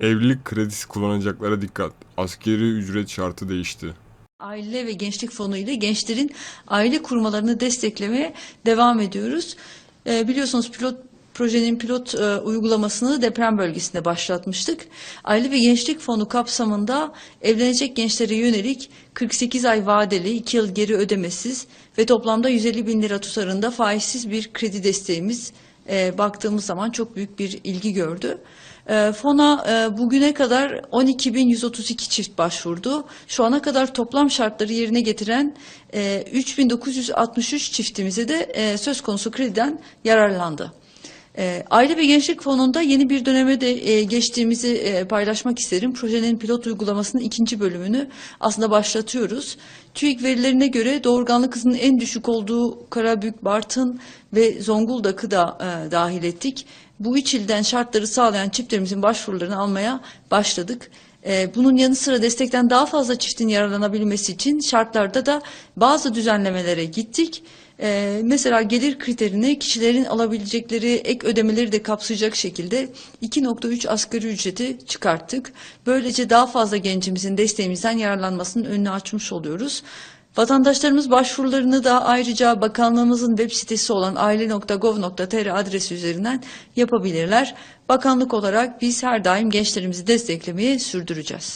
Evlilik kredisi kullanacaklara dikkat. Askeri ücret şartı değişti. Aile ve Gençlik Fonu ile gençlerin aile kurmalarını desteklemeye devam ediyoruz. Ee, biliyorsunuz pilot projenin pilot e, uygulamasını deprem bölgesinde başlatmıştık. Aile ve Gençlik Fonu kapsamında evlenecek gençlere yönelik 48 ay vadeli, 2 yıl geri ödemesiz ve toplamda 150 bin lira tutarında faizsiz bir kredi desteğimiz e, baktığımız zaman çok büyük bir ilgi gördü. E, Fona e, bugüne kadar 12.132 çift başvurdu. Şu ana kadar toplam şartları yerine getiren e, 3.963 çiftimize de e, söz konusu krediden yararlandı. E, Aile ve Gençlik Fonu'nda yeni bir döneme de e, geçtiğimizi e, paylaşmak isterim. Projenin pilot uygulamasının ikinci bölümünü aslında başlatıyoruz. TÜİK verilerine göre doğurganlık hızının en düşük olduğu Karabük, Bartın ve Zonguldak'ı da e, dahil ettik. Bu üç ilden şartları sağlayan çiftlerimizin başvurularını almaya başladık. E, bunun yanı sıra destekten daha fazla çiftin yararlanabilmesi için şartlarda da bazı düzenlemelere gittik. Ee, mesela gelir kriterini kişilerin alabilecekleri ek ödemeleri de kapsayacak şekilde 2.3 asgari ücreti çıkarttık. Böylece daha fazla gencimizin desteğimizden yararlanmasının önünü açmış oluyoruz. Vatandaşlarımız başvurularını da ayrıca bakanlığımızın web sitesi olan aile.gov.tr adresi üzerinden yapabilirler. Bakanlık olarak biz her daim gençlerimizi desteklemeyi sürdüreceğiz.